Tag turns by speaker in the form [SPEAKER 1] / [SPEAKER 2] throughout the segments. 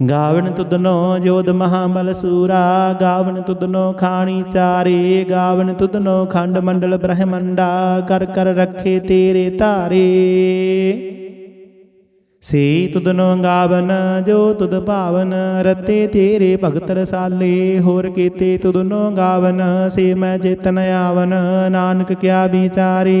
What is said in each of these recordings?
[SPEAKER 1] ਗਾਵਨ ਤੁਧਨੋ ਜੋਧ ਮਹਾਬਲ ਸੂਰਾ ਗਾਵਨ ਤੁਧਨੋ ਖਾਣੀ ਚਾਰੇ ਗਾਵਨ ਤੁਧਨੋ ਖੰਡ ਮੰਡਲ ਬ੍ਰਹਮੰਡਾ, ਕਰ ਕਰ ਰੱਖੇ ਤੇਰੇ ਧਾਰੇ। ਸੇ ਤੁਧਨੋ ਗਾਵਨ, ਜੋ ਤੁਧ ਭਾਵਨ, ਰਤੇ ਤੇਰੇ ਭਗਤ ਰਸਾਲੇ, ਹੋਰ ਕੀਤੇ ਤੁਧਨੋ ਗਾਵਨ, ਸੇ ਮੈਂ ਚੇਤਨ ਆਵਨ, ਨਾਨਕ ਕਿਆ ਵਿਚਾਰੇ।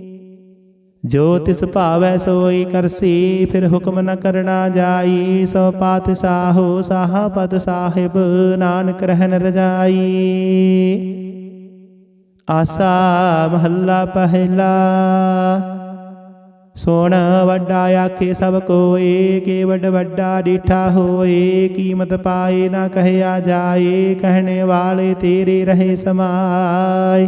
[SPEAKER 1] ਜੋ ਤਿਸ ਭਾਵੈ ਸੋਈ ਕਰਸੀ, ਫਿਰ ਹੁਕਮ ਨ ਕਰਨਾ ਜਾਈ। ਸੋ ਪਾਤ ਸਾਹੋ ਸਾਹਪਤ ਸਾਹਿਬ, ਨਾਨਕ ਰਹਿਨ ਰਜਾਈ। ਆਸਾ ਮਹੱਲਾ ਪਹਿਲਾ। ਸੋਣ ਵੱਡਾ ਆਖੇ ਸਭ ਕੋਏ ਕੇ ਵੱਡ ਵੱਡਾ ਡੀਠਾ ਹੋਏ। ਕੀਮਤ ਪਾਏ ਨਾ ਕਹਿਆ ਜਾਏ, ਕਹਿਣੇ ਵਾਲੇ ਤੇਰੇ ਰਹੇ ਸਮਾਏ।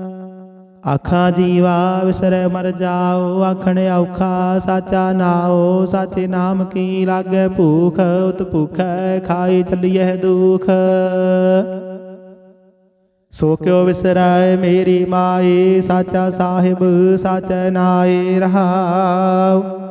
[SPEAKER 1] ਆਖਾ ਜੀਵਾ ਵਿਸਰੈ ਮਰ ਜਾਓ, ਆਖਣ ਔਖਾ ਸਾਚਾ ਨਾਓ ਸਾਚੇ ਨਾਮ ਕੀ ਲਾਗੈ ਭੂਖ, ਉਤ ਭੁਖੈ ਖਾਏ ਚੱਲੀਐ ਦੁਖ। ਸੋ ਕਿਉ ਵਿਸਰੈ ਮੇਰੀ ਮਾਏ, ਸਾਚਾ ਸਾਹਿਬ ਸਾਚੈ ਨਾਏ ਰਹਾਉ।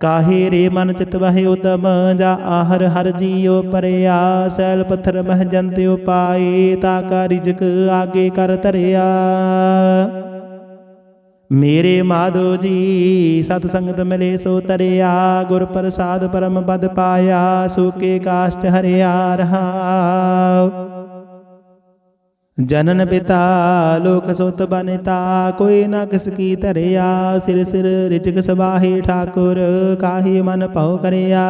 [SPEAKER 1] ਕਾਹੇ ਰੇ ਮਨ ਚਿਤ ਵਹਿ ਉਤਮ ਜਾ ਆਹਰ ਹਰ ਜੀਉ ਪਰਿਆ, ਸੈਲ ਪੱਥਰ ਮਹ ਜੰਤ ਉਪਾਏ, ਤਾ ਕਾ ਰਿਜਕ ਆਗੇ ਕਰ ਧਰਿਆ। ਮੇਰੇ ਮਾਧੋ ਜੀ, ਸਤ ਸੰਗਤ ਮਿਲੇ ਸੋ ਤਰਿਆ, ਗੁਰ ਪ੍ਰਸਾਦ ਪਰਮ ਪਦ ਪਾਇਆ ਸੂਕੇ ਕਾਸ਼ਟ ਹਰਿਆ ਰਹਾਉ। ਜਨਨ ਪਿਤਾ ਲੋਕ ਸੁਤ ਬਨਤਾ, ਕੋਈ ਨਾ ਕਿਸ ਕੀ ਧਰਿਆ, ਸਿਰ ਸਿਰ ਰਿਜਕ ਸਬਾਹੇ ਠਾਕੁਰ, ਕਾਹੀ ਮਨ ਭਉ ਕਰਿਆ।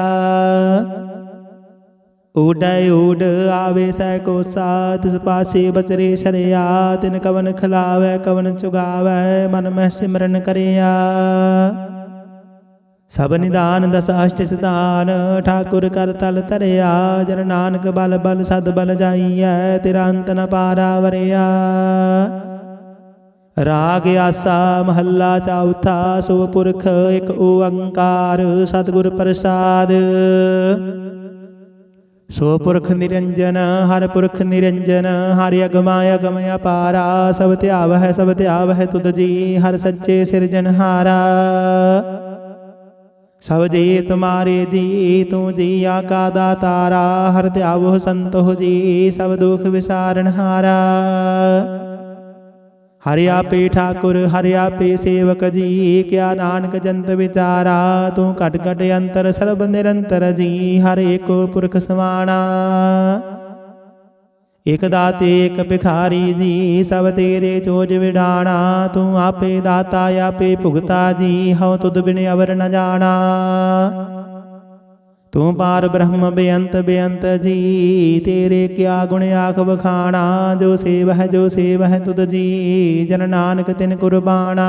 [SPEAKER 1] ਊਡੈ ਊਡ ਆਵੇ ਸੈ ਕੋ ਸਾ ਤਿਸ ਪਾਸੇ ਬਚਰੇ ਸ਼ਰਿਆ, ਤਿਨ ਕਵਨ ਖਿਲਾਵੈ, ਕਵਨ ਚੁਗਾਵੈ, ਮਨ ਮਹਿ ਸਿਮਰਨ ਕਰਿਆ। ਸਭ ਨਿਦਾਨ ਦਸ ਅਸ਼ਟ ਸਿਧਾਨ, ਠਾਕੁਰ ਕਰ ਤਲ ਤਰਿਆ ਜਨ ਨਾਨਕ ਬਲ ਬਲ ਸਦ ਬਲ ਜਾਈਐ ਤੇਰਾ ਅੰਤ ਨ ਪਾਰਾ ਵਰਿਆ। ਰਾਗ ਆਸਾ ਮਹੱਲਾ ਚੌਥਾ ਸੋ ਪੁਰਖ ਇਕ ਓੰਕਾਰ, ਸਤਿਗੁਰ ਪ੍ਰਸਾਦ। ਸੋ ਪੁਰਖ ਨਿਰੰਜਨ, ਹਰ ਪੁਰਖ ਨਿਰੰਜਨ, ਹਰਿ ਅਗਮਾ ਅਗਮ ਅਪਾਰਾ, ਸਭ ਧਿਆਵਹਿ ਸਭ ਧਿਆਵਹਿ ਤੁਧ ਜੀ, ਹਰ ਸੱਚੇ ਸਿਰਜਨਹਾਰਾ ਸਭ ਜੀ ਤੁਮਾਰੇ ਜੀ, ਤੂੰ ਜੀ ਆਕਾ ਦਾਤਾਰਾ, ਹਰ ਧਿਆਵੋ ਸੰਤੋ ਜੀ, ਸਭ ਦੁਖ ਵਿਸਾਰਨ ਹਾਰਾ। ਹਰਿ ਆਪੇ ਠਾਕੁਰ, ਹਰਿ ਆਪੇ ਸੇਵਕ ਜੀ, ਕਿਆ ਨਾਨਕ ਜੰਤ ਵਿਚਾਰਾ, ਤੂੰ ਘਟ ਘਟ ਅੰਤਰ, ਸਰਬ ਨਿਰੰਤਰ ਜੀ, ਹਰ ਏਕੋ ਪੁਰਖ ਸਮਾਣਾ। ਇਕ ਦਾਤੇ, ਇਕ ਭਿਖਾਰੀ ਜੀ, ਸਭ ਤੇਰੇ ਚੋਜ ਵਿਡਾਣਾ। ਤੂੰ ਆਪੇ ਦਾਤਾ, ਆਪੇ ਭੁਗਤਾ ਜੀ, ਹਉ ਤੁਧ ਬਿਨ ਅਵਰ ਨ ਜਾਣਾ। ਤੂੰ ਪਾਰ ਬ੍ਰਹਮ ਬੇਅੰਤ ਬੇਅੰਤ ਜੀ, ਤੇਰੇ ਕਿਆ ਗੁਣ ਆਖ ਬਖਾਣਾ ਜੋ ਸੇਵ ਹੈ ਜੋ ਸੇਵ ਹੈ ਤੁਧ ਜੀ, ਜਨ ਨਾਨਕ ਤਿਨ ਕੁਰਬਾਨਾ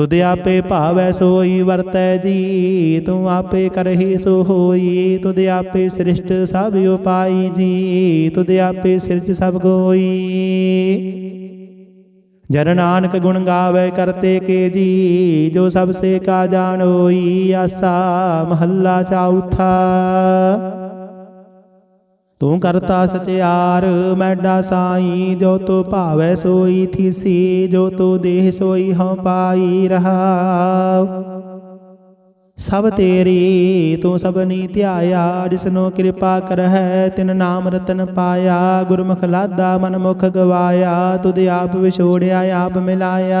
[SPEAKER 1] ਤੁਧ ਆਪੇ ਭਾਵੈ ਸੋਈ ਵਰਤੈ ਜੀ, ਤੂੰ ਆਪੇ ਕਰਹੀ ਸੋ ਹੋਈ ਤੁਧ ਆਪੇ ਸ੍ਰਿਸ਼ਟ ਸਭ ਉਪਾਈ ਜੀ, ਤੁਧ ਆਪੇ ਸਿਰਜ ਸਭ ਕੋਈ ਜਨ ਨਾਨਕ ਗੁਣ ਗਾਵੇ ਕਰਤੇ ਕੇ ਜੀ, ਜੋ ਸਭ ਸੇ ਕਾ ਜਾਣੋਈ, ਆਸਾ ਮਹੱਲਾ ਚੌਥਾ। ਤੂੰ ਕਰਤਾ ਸਚਿਆਰ, ਮੈਡਾ ਸਾਈ, ਜੋ ਤੋ ਭਾਵੈ ਸੋਈ ਥੀਸੀ, ਜੋ ਤੋ ਦੇਹ ਸੋਈ ਹਉ ਪਾਈ ਰਹਾ। ਸਭ ਤੇਰੀ, ਤੂੰ ਸਭਨੀ ਧਿਆਇਆ, ਜਿਸਨੋ ਕਿਰਪਾ ਕਰਹਿ, ਤਿਨ ਨਾਮ ਰਤਨ ਪਾਇਆ। ਗੁਰਮੁਖ ਲਾਦਾ ਮਨ ਮੁਖ ਗਵਾਇਆ, ਤੁਧ ਆਪ ਵਿਛੋੜਿਆ, ਆਪ ਮਿਲਾਇਆ।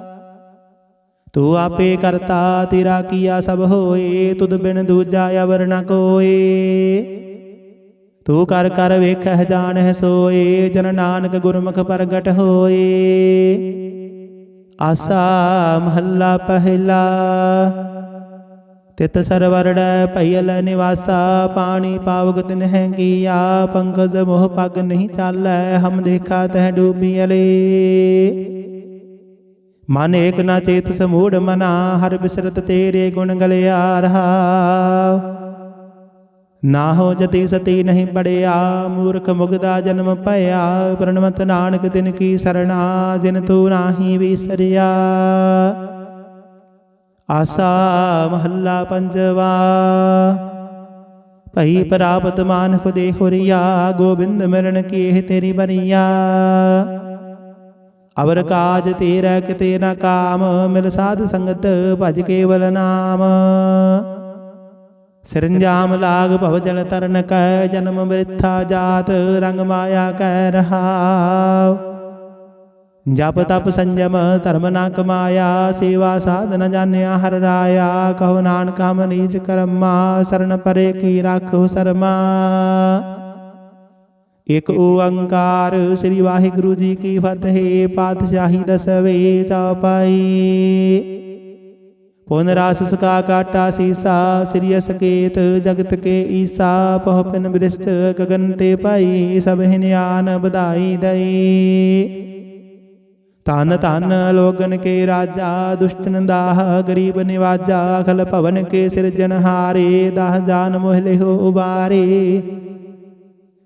[SPEAKER 1] ਤੂੰ ਆਪੇ ਕਰਤਾ, ਤੇਰਾ ਕੀਆ ਸਭ ਹੋਏ, ਤੁਧ ਬਿਨ ਦੂਜਾ ਅਵਰ ਨ ਕੋਏ। ਤੂੰ ਕਰ ਕਰ ਵੇਖਹਿ, ਜਾਣਹਿ ਸੋਏ, ਜਨ ਨਾਨਕ ਗੁਰਮੁਖ ਪ੍ਰਗਟ ਹੋਏ। ਆਸਾ ਮਹੱਲਾ ਪਹਿਲਾ, ਤਿਤ ਸਰਵਰੜੈ ਭਇਲ ਨਿਵਾਸਾ, ਪਾਣੀ ਪਾਵਕ ਤਿਨ ਹੈ ਕੀਆ ਪੰਕਜ ਮੋਹ ਪਗ ਨਹੀਂ ਚਾਲੈ, ਹਮ ਦੇਖਾ ਤਹ ਡੂਬੀਅਲੇ ਮਨ ਏਕ ਨਾ ਚੇਤ ਸਮੂੜ ਮਨਾ, ਹਰ ਬਿਸਰਤ ਤੇਰੇ ਗੁਣ ਗਲਿਆ ਰਹਾ। ਨਾ ਹੋ ਜਤੀ ਸਤੀ ਨਹੀਂ ਪੜਿਆ, ਮੂਰਖ ਮੁਗਦਾ ਜਨਮ ਭਇਆ ਪ੍ਰਣਵਤ ਨਾਨਕ ਦਿਨ ਕੀ ਸਰਣਾ, ਜਿਨ ਤੂੰ ਨਾਹੀ ਵਿਸਰਿਆ। ਆਸਾ ਮਹੱਲਾ ਪੰਜਵਾ, ਭਈ ਪ੍ਰਾਪਤ ਮਾਨ ਖੁਦੇ ਹੁਰੀਆ, ਗੋਬਿੰਦ ਮਿਲਣ ਕੀ ਇਹ ਤੇਰੀ ਬਰੀਆ। ਅਵਰ ਕਾਜ ਤੇਰਾ ਕਿਤੇ ਨਾ ਕਾਮ, ਮਿਲ ਸਾਧ ਸੰਗਤ ਭਜ ਕੇਵਲ ਨਾਮ। ਸਿਰੰਜਾਮ ਲਾਗ ਭਵ ਜਲ ਤਰਨ ਕੈ, ਜਨਮ ਮ੍ਰਿਥਾ ਜਾਤ ਰੰਗ ਮਾਇਆ ਕੈ ਰਹਾਉ। ਜਪ ਤਪ ਸੰਜਮ ਧਰਮ ਨਾ ਕਮਾਇਆ ਸੇਵਾ ਸਾਧਨ ਜਾਣਿਆ ਹਰ ਰਾਇਆ। ਕਹੋ ਨਾਨਕ ਹਮ ਨੀਚ ਕਰਮਾ, ਸਰਨ ਪਰੇ ਕੀ ਰਾਖੋ ਸਰਮਾ। ਇਕ ਓੰਕਾਰ ਸ੍ਰੀ ਵਾਹਿਗੁਰੂ ਜੀ ਕੀ ਫਤਿਹ, ਪਾਤਸ਼ਾਹੀ ਦਸਵੇਂ ਚੌਪਾਈ। ਪੁਨ ਰਾਸ ਸਕਾ ਕਾਟਾ ਸੀਸਾ, ਸ੍ਰੀ ਅਸਕੇਤ ਜਗਤ ਕੇ ਈਸਾ, ਪਹ ਪਿਨ ਬ੍ਰਿਸ਼ਟ ਗਗਨ ਤੇ ਪਾਈ ਸਭ ਹਿਨਿਆਨ ਬਧਾਈ ਦਈ। ਤਨ ਤਨ ਲੋਗਨ ਕੇ ਰਾਜਾ, ਦੁਸ਼ਟਨ ਦਾਹ ਗਰੀਬ ਨਿਵਾਜਾ ਅਖਲ ਭਵਨ ਕੇ ਸਿਰਜਨਹਾਰੇ ਦਹ ਜਾਨ ਮੋਹ ਲਿਹੋ ਉਬਾਰੇ।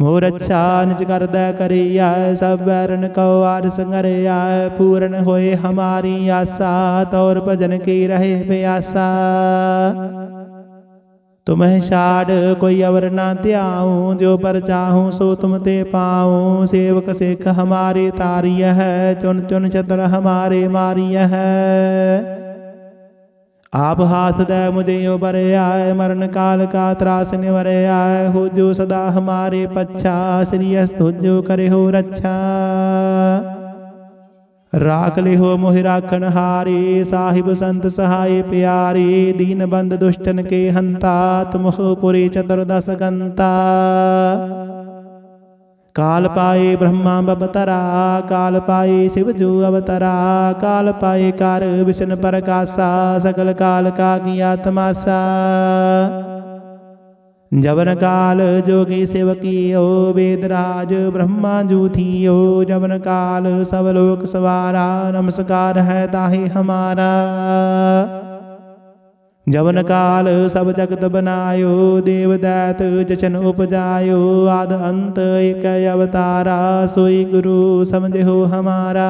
[SPEAKER 1] ਮੋਰ ਅੱਛਾ ਕਰਦਾ ਕਰਿਆ, ਸਭ ਬੈਰਨ ਕਉ ਆਰ ਸੰਗਰਿਆ ਪੂਰਨ ਹੋਏ ਹਮਾਰੀ ਆਸਾ, ਤੌਰ ਭਜਨ ਕੀ ਰਹੇ ਪਿਆਸਾ। ਤੁਮਹਿ ਛਾੜ, ਕੋਈ ਅਵਰ ਨਾ ਧਿਆਉ, ਜੋ ਪਰ ਚਾਹੂੰ ਸੋ ਤੁਮ ਤੇ ਪਾਉ। ਸੇਵਕ ਸਿੱਖ ਹਮਾਰੇ ਤਾਰੀय ਹੈ ਚੁਨ ਚੁਨ ਚਤਰ ਹਮਾਰੇ ਮਾਰੀय ਹੈ। ਆਪ ਹਾਥ ਦੈ ਮੁਝੇ ਬਰਿਆਏ ਮਰਨ ਕਾਲ ਕਾ ਤਰਾਸ ਨਿਵਰਿਆ ਹੋ ਜੋ ਸਦਾ ਹਮਾਰੇ ਪੱਛਾ, ਸ੍ਰੀ ਅਸ ਤੁਜੋ ਰੱਛਾ। ਰਾਖ ਲਿਹੋ ਮੋਹਿ ਰਾਖਣ ਹਾਰੇ, ਸਾਹਿਬ ਸੰਤ ਸਹਾਈ ਪਿਆਰੇ, ਦੀਨ ਬੰਦ ਦੁਸ਼ਟਨ ਕੇ ਹੰਤਾ, ਤੁਮਹੁ ਪੁਰੀ ਚਤੁਰਦਸ ਗੰਤਾ। ਕਾਲ ਪਾਏ ਬ੍ਰਹਮਾ ਬਬਤਰਾ ਕਾਲ ਪਾਏ ਸਿਵ ਜੂ ਅਵਤਰਾ ਕਾਲ ਪਾਏ ਕਰ ਵਿਸ਼ਨ ਪ੍ਰਕਾਸ਼ਾ ਸਗਲ ਕਾਲ ਕਾ ਕੀਆ ਤਮਾਸਾ ਜਵਨ ਕਾਲ ਜੋਗੀ ਸੇਵਕੀਓ ਵੇਦ ਰਾਜ ਬ੍ਰਹਮਾ ਜੂਥੀਓ ਜਵਨ ਕਾਲ ਸਭ ਲੋਕ ਸਵਾਰਾ ਨਮਸਕਾਰ ਹੈ ਤਾਹੇ ਹਮਾਰਾ ਜਵਨ ਕਾਲ ਸਭ ਜਗਤ ਬਨਾਇਓ ਦੇਵ ਦੈਤ ਜਚਨ ਉਪਜਾਇਓ, ਆਦ ਅੰਤ ਇਕ ਅਵਤਾਰਾ, ਸੋਈ ਗੁਰੂ ਸਮਝਿਓ ਹਮਾਰਾ।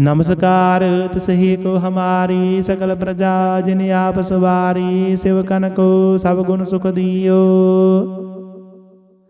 [SPEAKER 1] ਨਮਸਕਾਰ ਤਿਸਹੀ ਕੋ ਹਮਾਰੀ, ਸਕਲ ਪ੍ਰਜਾ ਜਿਨ ਆਪ ਸਵਾਰੀ, ਸਿਵ ਕਨ ਕੋ ਸਭ ਗੁਣ ਸੁਖ ਦਿਓ।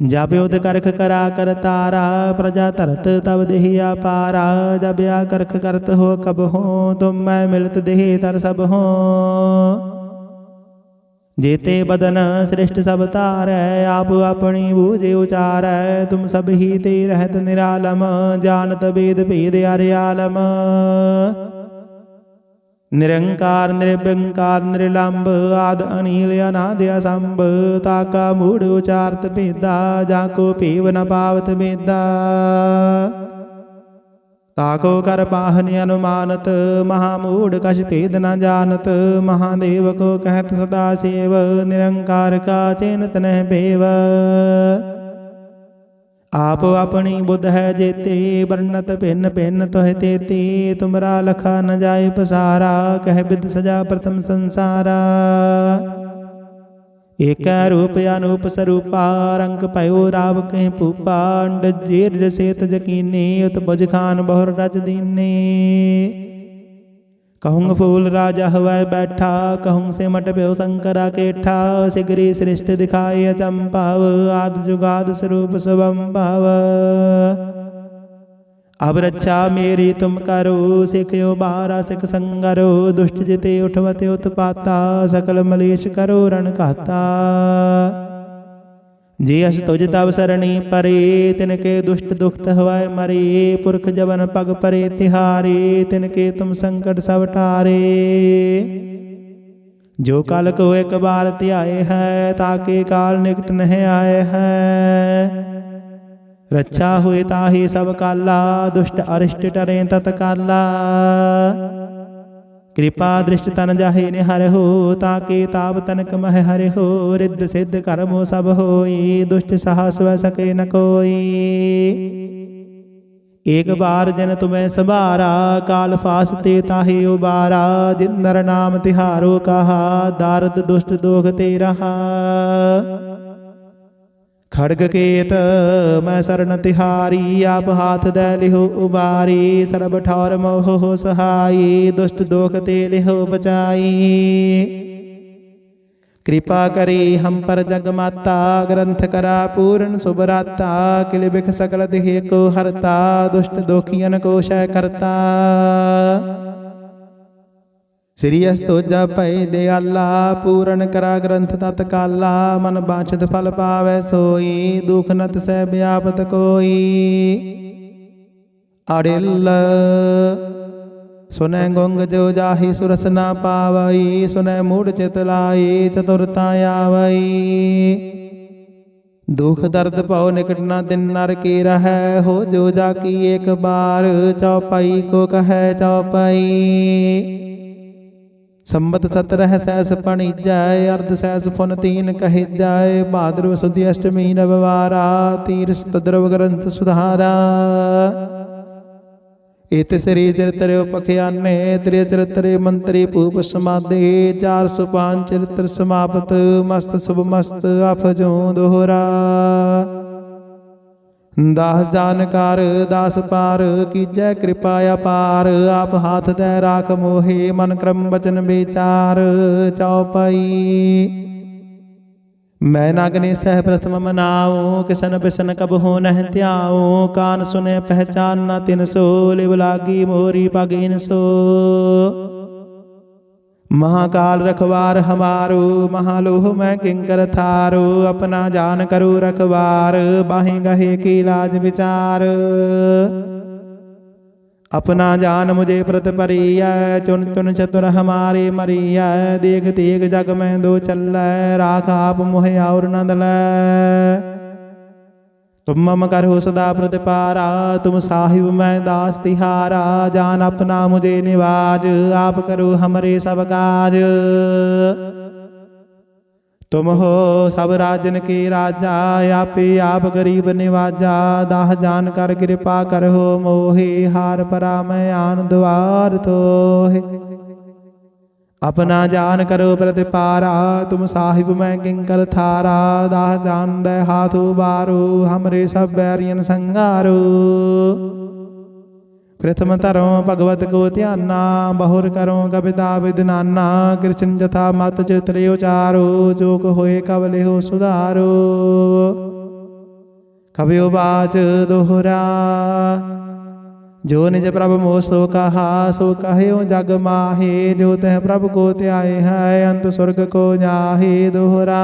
[SPEAKER 1] ਜਪ ਉਦ ਕਰਖ ਕਰਾ ਕਰ ਤਾਰਾ, ਪ੍ਰਜਾ ਧਰਤ ਤਬ ਦੇਹੀ ਆਪਾਰਾ ਜਬ ਆ ਕਰਖ ਕਰਤ ਹੋ ਕਬ ਹੋ, ਤੁਮ ਮੈਂ ਮਿਲਤ ਦੇਹੀ ਤਰ ਸਭ ਹੋ। ਜੇਤੇ ਬਦਨ ਸ੍ਰਿਸ਼ਟ ਸਭ ਤਾਰੈ ਆਪ ਆਪਣੀ ਬੂਝੇ ਉਚਾਰੈ, ਤੁਮ ਸਭ ਹੀ ਤੇ ਰਹਿਤ ਨਿਰਾਲਮ, ਜਾਣਤ ਬੇਦ ਭੇਦ ਅਰਿਆਲਮ। ਨਿਰੰਕਾਰ ਨਿਰਬੰਕਾਰ ਨਿਰਲੰਭ, ਆਦ ਅਨੀਲ, ਅਨਾਦ ਅਸੰਭ, ਤਾਕਾ, ਮੂੜ, ਉਚਾਰਤ, ਭੇਦਾ, ਜਾ ਕੋ ਪੀਵ ਨ ਪਾਵਤ ਭੇਦਾ ਤਾਕੋ ਕਰ ਪਾਹਨ ਅਨੁਮਾਨਤ, ਮਹਾ ਮੂੜ ਕਛ ਭੇਦ ਨ ਜਾਣਤ ਮਹਾਦੇਵ ਕੋ ਕਹਿਤ ਸਦਾ ਸੇਵ, ਨਿਰੰਕਾਰ ਕਾ ਚੇਨਤ ਨਹਿ ਭੇਵ। ਆਪ ਆਪਣੀ ਬੁੱਧ ਹੈ ਜੇਤੇ ਵਰਨਤ ਭਿੰਨ ਭਿੰਨ ਤੋਹਿ ਤੇਤੀ, ਤੁਮਰਾ ਲਖਾ ਨ ਜਾਏ ਪਸਾਰਾ, ਕਹਿ ਬਿਦ ਸਜਾ ਪ੍ਰਥਮ ਸੰਸਾਰਾ। ਏਕ ਰੂਪ ਅਨੂਪ ਸਰੂਪਾ, ਰੰਗ ਭਇਓ ਰਾਵ ਕਹਿ ਭੂਪਾ ਅੰਡ ਜੀਰ ਜਸੇਤ ਜਕੀਨੇ ਉਤ ਬੁਝ ਖਾਨ ਬਹੁਰ ਰਜ ਦੀਨੇ। ਕਹੂੰ ਫੂਲ ਰਾਜਾ ਹਵੈ ਬੈਠਾ ਕਹੂੰ ਸਿਮਟ ਭਿਉ ਸੰਕਰਾ ਕੇਠਾ ਸਿਗਰੀ ਸ੍ਰਿਸ਼ਟ ਦਿਖਾਏ ਅਚੰਭਵ ਆਦ ਜੁਗਾਦ ਸਰੂਪ ਸਵੰ ਭਾਵ ਅਬ ਰੱਛਾ ਮੇਰੀ ਤੁਮ ਕਰੋ ਸਿਖਿਓ ਬਾਰਾ ਸਿਖ ਸੰਗਰੋ ਦੁਸ਼ਟ ਜਿਤੇ ਉਠਵਤੇ ਉਤਪਾਤਾ ਸਕਲ ਮਲੇਸ਼ ਕਰੋ ਰਣ ਘਾਤਾ ਜੇ ਅਸ ਤੁਜ ਤਵ ਸਰਣੀ ਪਰੇ ਤਿਨ ਕੇ ਦੁਸ਼ਟ ਦੁਖਤ ਹਵਾਏ ਮਰੇ, ਪੁਰਖ ਜਵਨ ਪਗ ਪਰੇ, ਤਿਹਾਰੇ ਤਿਨ ਕੇ ਤੁਮ ਸੰਕਟ ਸਭ ਟਾਰੇ ਜੋ ਕਾਲ ਕੋ ਇੱਕ ਬਾਰ ਧਿਆਏ ਹੈ ਤਾਕੇ ਕਾਲ ਨਿਕਟ ਨਹੀਂ ਆਏ ਹੈ। ਰੱਛਾ ਹੋਏ ਤਾਹੀ ਸਭ ਕਾਲਾ, ਦੁਸ਼ਟ ਅਰਿਸ਼ਟ ਟਰੇ ਤਤਕਾਲਾ। ਕਿਰਪਾ ਦ੍ਰਿਸ਼ਟ ਤਨ ਜਾਹੇ ਨੇ ਹਰਿ ਹੋ ਤਾਕੇ ਤਾਪ ਤਨਕ ਮਹਿ ਹਰਿ ਹੋ, ਰਿੱਧ ਸਿੱਧ ਕਰਮੋ ਸਭ ਹੋਈ, ਦੁਸ਼ਟ ਸਾਹਸ ਵੈ ਸਕੇ ਨ ਕੋਈ। ਏਕ ਬਾਰ ਜਨ ਤੁਮੈ ਸੰਭਾਰਾ, ਕਾਲ ਫਾਸ ਤੇ ਤਾਹੇ ਉਬਾਰਾ ਜਿਨ ਨਰ ਨਾਮ ਤਿਹਾਰੋ ਕਹਾ, ਦਰਦ ਦੁਸ਼ਟ ਦੋਖ ਤੇ ਰਹਾ। ਖੜਗ ਕੇਤ ਮੈਂ ਸਰਨ ਤਿਹਾਰੀ, ਆਪ ਹਾਥ ਦੇ ਲਿਹੋ ਉਬਾਰੀ, ਸਰਬ ਠੌਰ ਮੋਹ ਹੋ ਸਹਾਈ, ਦੁਸ਼ਟ ਦੋਖ ਤੇ ਲਿਹੋ ਬਚਾਈ। ਕਿਰਪਾ ਕਰੀ ਹਮ ਪਰ ਜਗ ਮਾਤਾ, ਗ੍ਰੰਥ ਕਰਾ ਪੂਰਨ ਸੁਭਰਾਤਾ ਕਿਲ ਬਿਖ ਸਕਲ ਦਿਹੇ ਕੋ ਹਰਤਾ, ਦੁਸ਼ਟ ਦੋਖੀਆਂ ਕੋ ਸ਼ੈ ਕਰਤਾ। ਸ੍ਰੀ ਅਸਤੋਜਾ ਪੈ ਦਿਆਲਾ ਪੂਰਨ ਕਰਾ ਗ੍ਰੰਥ ਤਤ ਕਾਲਾ, ਮਨ ਬਾਛਤ ਫਲ ਪਾਵੈ ਸੋਈ, ਦੁਖ ਨਤ ਸਹਿ ਵਿਆਪਤ ਕੋਈ। ਅੜਿਲ, ਸੁਨੈ ਗੁੰਗ ਜੋ ਜਾਹੀ ਸੁਰਸ ਨਾ ਪਾਵਈ, ਸੁਨੈ ਮੂੜ ਚਿਤ ਲਾਈ ਚਤੁਰਤਾ ਆਵਈ। ਦੁਖ ਦਰਦ ਭਉ ਨਿਕਟ ਨਾ ਦਿਨ ਨਰ ਕੀ ਰਹੈ, ਹੋ ਜੋ ਜਾ ਕੀ ਇੱਕ ਬਾਰ ਚੌਪਈ ਕੋ ਕਹੈ ਚੌਪਾਈ ਸੰਬਤ ਸਤ ਰਹਿ ਸੈਸ ਪਣੀ ਜਾਏ, ਅਰਧ ਸੈਸ ਫੁਨ ਤੀਨ ਕਹਿ ਜਾਏ ਭਾਦਰਵ ਸੁਦੀ ਅਸ਼ਟਮੀ ਨਵਵਾਰਾ ਤੀਰਸ ਤਦਰਵ ਗ੍ਰੰਥ ਸੁਧਾਰਾ। ਇਤ ਸ੍ਰੀ ਚਰਿਤਰਿ ਉਪਖਿਆਨੇ ਤ੍ਰਿ ਚਰਿਤਰਿ ਮੰਤਰੀ ਭੂਪ ਸਮਾਦੇ 405 ਚਰਿਤ੍ਰ ਸਮਾਪਤ, ਮਸਤ ਸੁਭ ਮਸਤ ਅਫਜੋ ਦੋਹਰਾ। ਦਾਸ ਜਾਨਕਾਰ ਦਾਸ ਪਾਰ, ਕੀਜੈ ਕਿਰਪਾ ਅਪਾਰ, ਆਪ ਹਾਥ ਦੇ ਰਾਖ ਮੋਹੇ, ਮਨ ਕਰਮ ਬਚਨ ਵਿਚਾਰ ਚਉਪਈ ਮੈਂ ਨਾਗਨੇ ਸਹਿ ਪ੍ਰਥਮ ਮਨਾਉ, ਕਿਸਨ ਬਿਸਨ ਕਬ ਹੋ ਨਹਿ ਧਿਆਉ, ਕਾਨ ਸੁਨੇ ਪਹਿਚਾਨ ਨਾ ਤਿਨ ਸੋ, ਲਿਵ ਲਾਗੀ ਮੋਰੀ ਪਗਿਨ ਸੋ। महाकाल रखवार हमारो महालोह मैं किंकर थारो अपना जान करो रखवार बाहें गहे की लाज विचार अपना जान मुझे प्रत परिय चुन चुन चतुर हमारे मरिय देख तेग जग में दो चल राख आप मोह और नंदल ਤੁਮ ਮਮ ਕਰਹੁ ਸਦਾ ਪ੍ਰਤਿਪਾਰਾ, ਤੁਮ ਸਾਹਿਬ ਮੈਂ ਦਾਸ ਤਿਹਾਰਾ, ਜਾਨ ਆਪਣਾ ਮੁਝੇ ਨਿਵਾਜ, ਆਪ ਕਰੋ ਹਮਰੇ ਸਭ ਕਾਜ। ਤੁਮ ਹੋ ਸਭ ਰਾਜਨ ਕੀ ਰਾਜਾ, ਆਪੇ ਆਪ ਗਰੀਬ ਨਿਵਾਜਾ, ਦਾਹ ਜਾਨ ਕਰ ਕਿਰਪਾ ਕਰਹੁ ਮੋਹੇ, ਹਾਰ ਪਰਾ ਮੈਂ ਆਨ ਦਵਾਰ ਤੋਹੇ। ਆਪਣਾ ਜਾਨ ਕਰੋ ਪ੍ਰਤਿਪਾਰਾ, ਤੁਮ ਸਾਹਿਬ ਮੈਂ ਕਿੰਕਰ ਥਾਰਾ ਦਾਹ ਜਾਨ ਦੇ ਹਾਥੂ ਬਾਰੂ ਹਮਰੇ ਸਭ ਬੈਰੀਨ ਸੰਗਾਰੂ। ਪ੍ਰਥਮ ਧਰਮ ਭਗਵਤ ਕੋ ਧਿਆਨਾ, ਬਹੁਰ ਕਰੋ ਕਵਿਤਾ ਵਿਦਨਾਨਾ ਕ੍ਰਿਸ਼ਨ ਜਥਾ ਮਤ ਚਿਤਰੇ ਉਚਾਰੋ ਜੋ ਕੋ ਹੋਏ ਕਵ ਲਿਓ ਸੁਧਾਰੋ। ਕਵਿਓ ਬਾਚ ਦੋਹਰਾ ਜੋ ਨਿਜ ਪ੍ਰਭ ਮੋਹ ਸੋ ਕਹਾ, ਸੋ ਕਹਿਓ ਜਗ ਮਾਹੇ, ਜੋ ਤਹ ਪ੍ਰਭ ਕੋ ਧਿਆਏ ਹੈ, ਅੰਤ ਸੁਰਗ ਕੋ ਜਾਹੇ ਦੋਹਰਾ।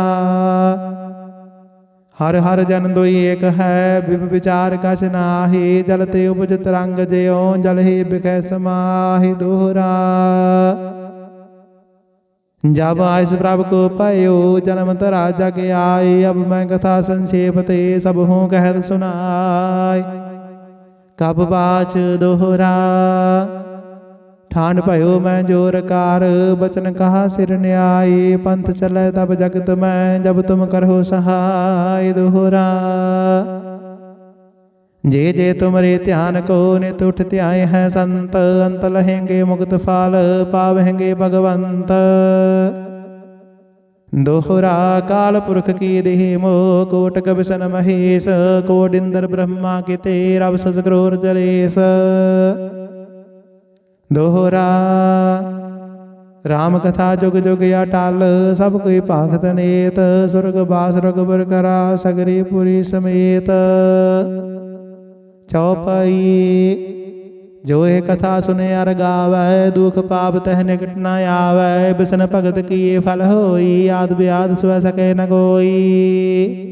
[SPEAKER 1] ਹਰ ਹਰ ਜਨ ਦੋਈ ਏਕ ਹੈ, ਬਿਬ ਵਿਚਾਰ ਕਛ ਨਾਹੀ, ਜਲ ਤੇ ਉਪਜ ਤਰੰਗ ਜਿਉ, ਜਲ ਹੀ ਬਿਖੈ ਸਮਾਹੀ ਦੋਹਰਾ। ਜਬ ਆਇਸ ਪ੍ਰਭ ਕੋ ਪਾਇਓ ਜਨਮ ਤਰਾ ਜਗ ਆਈ ਅਬ ਮੈਂ ਕਥਾ ਸੰਖੇਪ ਤੇ ਸਭ ਹੂੰ ਕਹਿਤ ਸੁਨਾਈ ਕਬ ਬਾਚ ਦੋਹਰਾ। ਠਾਨ ਭਇਓ ਮੈਂ ਜੋਰ ਕਾਰ, ਬਚਨ ਕਹਾ ਸਿਰ ਨਿਆਈ। ਪੰਥ ਚਲੇ ਤਬ ਜਗਤ ਮੈਂ, ਜਬ ਤੁਮ ਕਰੋ ਸਹਾਈ ਦੋਹਰਾ। ਜੇ ਜੇ ਤੁਮਰੇ ਧਿਆਨ ਕੋ ਨਿਤ ਉਠ ਧਿਆਏ ਹੈ ਸੰਤ, ਅੰਤ ਲਹੇਂਗੇ ਮੁਕਤ ਫਲ ਪਾਵਹਿਂਗੇ ਭਗਵੰਤ। ਦੋਹਰਾ ਕਾਲ ਪੁਰਖ ਕੀ ਦੇਹ ਮੋ ਕੋਟਕ ਬਿਸ਼ਨ ਮਹੇਸ਼ ਕੋਡਿੰਦਰ ਬ੍ਰਹਮਾ ਕਿਤੇ ਰਬ ਸਸ ਕਰੋਰ ਜਲੇਸ ਦੋਹਰਾ ਰਾਮ ਕਥਾ ਜੁਗ ਜੁਗ ਅਟਲ ਸਭ ਕੋਈ ਭਾਗਤ ਨੇਤ ਸੁਰਗ ਬਾਸ ਰਗਬਰ ਕਰਾ ਸਗਰੀ ਪੁਰੀ ਸਮੇਤ ਚੌਪਈ ਜੋ ਇਹ ਕਥਾ ਸੁਨੇ ਅਰ ਗਾਵੈ, ਦੁਖ ਪਾਪ ਤਹ ਨਿਕਟ ਨ ਆਵੈ, ਬਿਸਨ ਭਗਤ ਕੀਏ ਫਲ ਹੋਈ, ਆਦ ਬਿਆਦ ਸੁਐ ਸਕੈ ਨ ਕੋਈ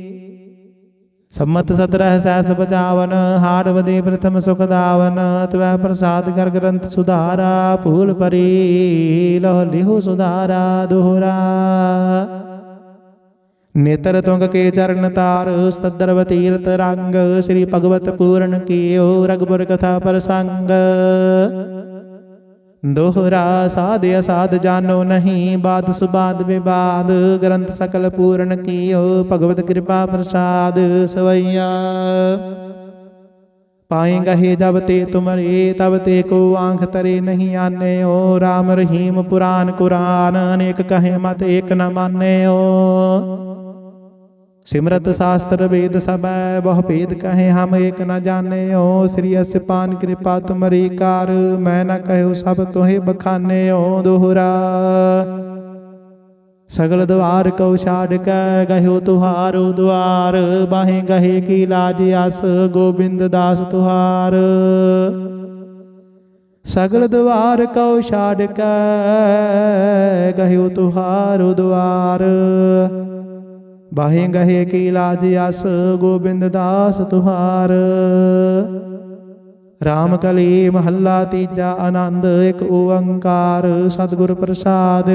[SPEAKER 1] ਸੰਮਤ ਸਤਰਹ ਸਹਿਸ ਬਚਾਵਨ ਹਾੜਵਦੇ ਪ੍ਰਥਮ ਸੁਖ ਦਾਵਨ, ਤਵੈ ਪ੍ਰਸਾਦ ਕਰ ਗ੍ਰੰਥ ਸੁਧਾਰਾ, ਭੂਲ ਪਰੀ ਲਹ ਲਿਹੁ ਸੁਧਾਰਾ, ਦੁਹਰਾ। ਨੇਤਰ ਤੁੰਗ ਕੇ ਚਰਨ ਤਾਰ ਸਤਦਰਵ ਤੀਰਤ ਰੰਗ ਸ੍ਰੀ ਭਗਵਤ ਪੂਰਨ ਕੀਓ ਰਗਬੁਰ ਕਥਾ ਪ੍ਰਸੰਗ ਦੋਹਰਾ ਸਾਧ ਅਸਾਧ ਜਾਣੋ ਨਹੀਂ ਬਾਦ ਸੁਬਾਦ ਵਿਵਾਦ ਗ੍ਰੰਥ ਸਕਲ ਪੂਰਨ ਕੀਓ ਭਗਵਤ ਕਿਰਪਾ ਪ੍ਰਸਾਦ ਸਵਈਆ ਪਾਏ ਗਹੇ ਜਬ ਤੇ ਤੁਮਰੇ ਤਬ ਤੇ ਕੋ ਆਂਖ ਤਰੇ ਨਹੀਂ ਆਨੇ ਓ RAM ਰਹੀਮ ਪੁਰਾਨ ਕੁਰਾਨ ਅਨੇਕ ਕਹੇ ਮਤ ਏਕ ਨ ਮਾਨੇ ਓ ਸਿਮਰਤ ਸਾਸਤਰ ਵੇਦ ਸਭੈ, ਬਹੁ ਭੇਦ ਕਹੇ ਹਮ ਏਕ ਨ ਜਾਣਿਓ। ਸ੍ਰੀ ਅਸ ਪਾਨ ਕਿਰਪਾ ਤੁਮਰੀ ਕਾਰ, ਮੈਂ ਨ ਕਹਿਓ ਸਭ ਤੋਹੇ ਬਖਾਨਿਓ ਦੋਹਰਾ। ਸਗਲ ਦਵਾਰ ਕਉ ਛਾੜ ਕੈ ਗਹਿਓ ਤੁਹਾਰੋ ਦਵਾਰ ਬਾਹੇ ਗਹੇ ਕੀ ਲਾਜ ਅਸ ਗੋਬਿੰਦ ਦਾਸ ਤੁਹਾਰ। ਸਗਲ ਦਵਾਰ ਕਉ ਛਾੜ ਕੈ ਗਹਿਓ ਤੁਹਾਰੋ ਦਵਾਰ ਬਾਹੇ ਗਹੇ ਕੀ ਲਾਜ ਅਸ ਗੋਬਿੰਦ ਦਾਸ ਤੁਹਾਰ। ਰਾਮ ਕਲੀ ਮਹੱਲਾ ਤੀਜਾ ਆਨੰਦ, ਇੱਕ ਓੰਕਾਰ ਸਤਿਗੁਰ ਪ੍ਰਸਾਦ।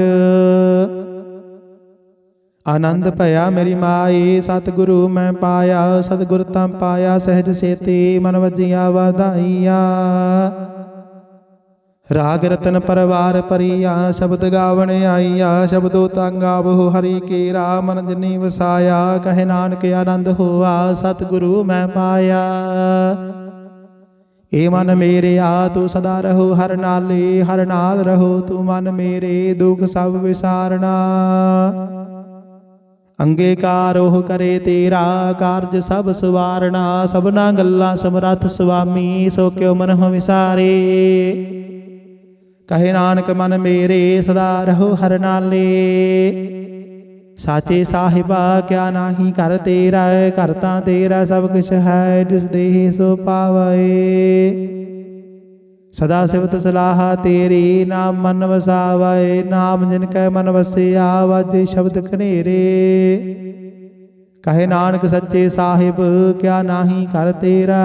[SPEAKER 1] ਆਨੰਦ ਭਇਆ ਮੇਰੀ ਮਾਈ, ਸਤਿਗੁਰੂ ਮੈਂ ਪਾਇਆ, ਸਤਿਗੁਰ ਤਾਂ ਪਾਇਆ, ਸਹਿਜ ਸੇਤੀ ਮਨ ਵਜੀਆਂ ਵਧਾਈਆ। ਰਾਗ ਰਤਨ ਪਰਵਾਰ ਪਰੀਆ ਸ਼ਬਦ ਗਾਵਣ ਆਈਆ ਸ਼ਬਦੋ ਤਾਂ ਗਾਵੋ ਹਰੀ ਕੇ ਰਾਮ ਮਨ ਜਨੀ ਵਸਾਇਆ ਕਹੇ ਨਾਨਕ ਆਨੰਦ ਹੋਆ ਸਤਿਗੁਰੂ ਮੈਂ ਪਾਇਆ ਏ ਮਨ ਮੇਰੇ ਆ ਤੂੰ ਸਦਾ ਰਹੋ ਹਰ ਨਾਲੇ ਹਰ ਨਾਲ ਰਹੋ ਤੂੰ ਮਨ ਮੇਰੇ ਦੁਖ ਸਭ ਵਿਸਾਰਣਾ ਅੰਗੀਕਾਰੋਹ ਕਰੇ ਤੇਰਾ ਕਾਰਜ ਸਭ ਸਵਾਰਣਾ ਸਭਨਾ ਗੱਲਾਂ ਸਮਰੱਥ ਸੁਆਮੀ ਸੋ ਕਿਉ ਮਨ ਵਿਸਾਰੇ ਕਹੇ ਨਾਨਕ ਮਨ ਮੇਰੇ ਸਦਾ ਰਹੋ ਹਰ ਨਾਲੇ। ਸਾਚੇ ਸਾਹਿਬਾ, ਕਿਆ ਨਾਹੀ ਕਰ ਤੇਰਾ ਕਰਤਾ ਤੇਰਾ ਸਭ ਕੁਛ ਹੈ, ਜਿਸ ਦੇਹ ਸੋ ਪਾਵੇ। ਸਦਾ ਸਿਵਤ ਸਲਾਹ ਤੇਰੀ ਨਾਮ ਮਨ ਵਸਾਵੇ, ਨਾਮ ਜਿਨ ਕੈ ਮਨ ਵਸਿਆ, ਵਾਜੇ ਸ਼ਬਦ ਕਨੇਰੇ ਕਹੇ ਨਾਨਕ ਸੱਚੇ ਸਾਹਿਬ, ਕਿਆ ਨਾਹੀ ਕਰ ਤੇਰਾ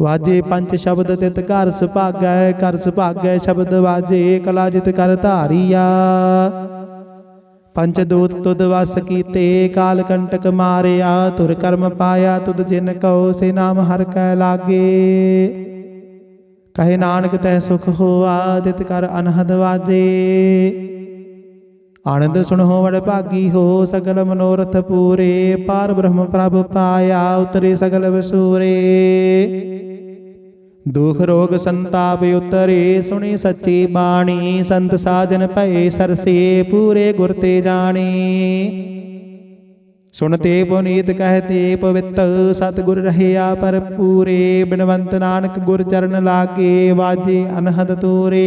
[SPEAKER 1] ਵਾਜੇ ਪੰਜ ਸ਼ਬਦ ਤਿਤ ਘਰ ਸੁਭਾਗੈ ਕਰ ਸੁਭਾਗੈ ਸ਼ਬਦ ਵਾਜੇ ਕਲਾ ਜਿਤ ਕਰ ਧਾਰੀਆ। ਪੰਚ ਦੂਤ ਤੁਧ ਵਸ ਕੀਤੇ ਕਾਲ ਕੰਟਕ ਮਾਰਿਆ ਤੁਰ ਕਰਮ ਪਾਇਆ ਤੁਧ ਜਿਨ ਕਉ ਸੇ ਨਾਮ ਹਰ ਕੈ ਲਾਗੇ। ਕਹੇ ਨਾਨਕ ਤੈ ਸੁਖ ਹੋਆ ਤਿਤ ਕਰ ਅਨਹਦ ਵਾਜੇ। ਆਨੰਦ ਸੁਣੋ ਵੜ ਭਾਗੀ ਹੋ, ਸਗਲ ਮਨੋਰਥ ਪੂਰੇ। ਪਾਰ ਬ੍ਰਹਮ ਪ੍ਰਭ ਪਾਇਆ, ਉਤਰੇ ਸਗਲ ਵਸੂਰੇ। ਦੁਖ ਰੋਗ ਸੰਤਾਪ ਉਤਰੇ, ਸੁਣੀ ਸੱਚੀ ਬਾਣੀ। ਸੰਤ ਸਾਜਨ ਭਏ ਸਰਸੇ, ਪੂਰੇ ਗੁਰ ਤੇ ਜਾਣੀ। ਸੁਣਤੇ ਪੁਨੀਤ ਕਹਤੇ ਪਵਿੱਤ, ਸਤਿਗੁਰ ਰਹਿਆ ਪਰ ਪੂਰੇ। ਬਿਨਵੰਤ ਨਾਨਕ ਗੁਰ ਚਰਨ ਲਾਗੇ, ਵਾਜੇ ਅਨਹਦ ਤੂਰੇ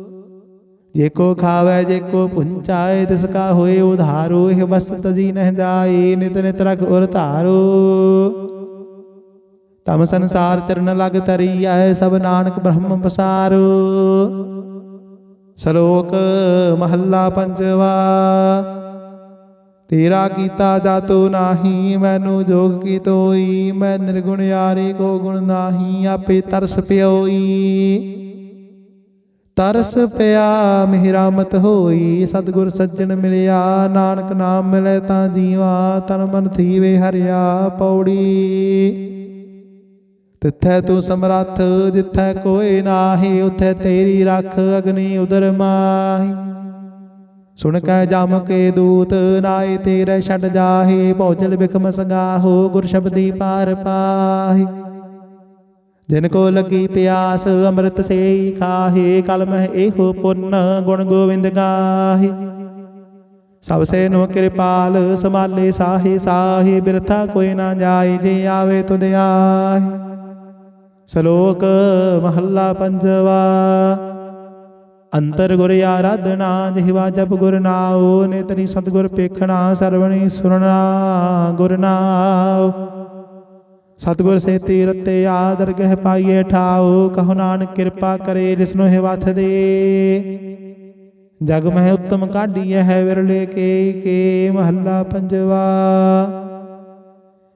[SPEAKER 1] ਜੇ ਕੋ ਖਾਵੇ ਜੇ ਕੋ ਪੁੰਚਾਏ ਤਿਸ ਕਾ ਹੋਏ ਉਧਾਰੋ ਇਹ ਵਸਤ ਤਜੀ ਨਹਿ ਜਾਏ ਨਿਤ ਨਿਤ ਰਖ ਤਮ ਸੰਸਾਰ ਚਰਨ ਲਗ ਤਰੀ ਸਭ ਨਾਨਕ ਬ੍ਰਹਮ ਪਸਾਰੋ ਸ਼ਲੋਕ ਮਹੱਲਾ ਪੰਜਵਾ ਤੇਰਾ ਕੀਤਾ ਜਾਤੋ ਨਾਹੀ ਮੈਨੂੰ ਜੋਗ ਕੀ ਤੋਈ ਮੈਂ ਨਿਰਗੁਣ ਯਾਰੀ ਕੋ ਗੁਣ ਨਾਹੀ ਆਪੇ ਤਰਸ ਪਿਓਈ ਤਰਸ ਪਿਆ, ਮਿਹਰਾਮਤ ਹੋਈ, ਸਤਿਗੁਰ ਸੱਜਣ ਮਿਲਿਆ, ਨਾਨਕ ਨਾਮ ਮਿਲੇ ਤਾਂ ਜੀਵਾ, ਤਨ ਮਨ ਥੀਵੇ ਹਰਿਆ ਪੌੜੀ। ਤਿੱਥੈ ਤੂੰ ਸਮਰੱਥ, ਜਿੱਥੈ ਕੋਈ ਨਾਹੀ, ਉਥੈ ਤੇਰੀ ਰੱਖ ਅਗਨੀ ਉਦਰ ਮਾਹੀ। ਸੁਣ ਕੈ ਜਮ ਕੇ ਦੂਤ ਨਾਏ ਤੇਰੇ ਛੱਡ ਜਾਹੇ, ਭੌਜਲ ਬਿਖਮ ਸੰਗਾਹੋ, ਗੁਰ ਸ਼ਬਦੀ ਪਾਰ ਪਾਹੀ। ਜਿਨ ਕੋ ਲੱਗੀ ਪਿਆਸ ਅੰਮ੍ਰਿਤ ਸੇਈ ਖਾਹੇ ਕਲਮਹਿ ਇਹੋ ਪੁੰਨ, ਗੁਣ ਗੋਵਿੰਦ ਗਾਹੇ। ਸਭ ਸੇ ਨੋ ਕਿਰਪਾਲ ਸਮਾਲੇ ਸਾਹੇ ਸਾਹੇ, ਬਿਰਥਾ ਕੋਈ ਨਾ ਜਾਏ, ਜੇ ਆਵੇ ਤੁਧ ਆਹੇ। ਸ਼ਲੋਕ ਮਹੱਲਾ ਪੰਜਵਾ, ਅੰਤਰ ਗੁਰ ਆਰਾਧਨਾ, ਜਿਹਵਾ ਜਪ ਗੁਰ ਨਾਉ ਨੇਤਰੀ ਸਤਗੁਰ ਪੇਖਣਾ ਸਰਵਣੀ ਸੁਣਨਾ ਗੁਰ ਨਾਉ। ਸਤਿਗੁਰ ਸੇ ਤੀਰਤੇ ਆਦਰ ਗਹਿ ਪਾਈਏ ਠਾਉ, ਕਹੋ ਨਾਨਕ ਕਿਰਪਾ ਕਰੇ ਜਿਸਨੂੰ ਹੈ ਵਥ ਦੇ। ਜਗ ਮਹਿ ਉੱਤਮ ਕਾਢੀਐ ਹੈ ਵਿਰਲੇ ਕੇ ਕੇ ਮਹੱਲਾ ਪੰਜਵਾ।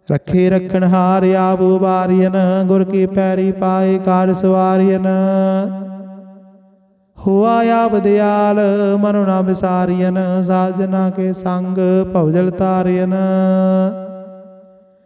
[SPEAKER 1] ਰੱਖੇ ਰਖਣ ਹਾਰ ਆਵੋ ਬਾਰੀਨ ਗੁਰ ਕੀ ਪੈਰੀ ਪਾਏ ਕਾਰ ਸਵਾਰੀਨ ਹੋਆ ਆਪ ਦਿਆਲ, ਮਨੁ ਨਾ ਵਿਸਾਰੀਨ ਸਾਜਨਾ ਕੇ ਸੰਗ ਭਵਜਲ ਤਾਰੀਨ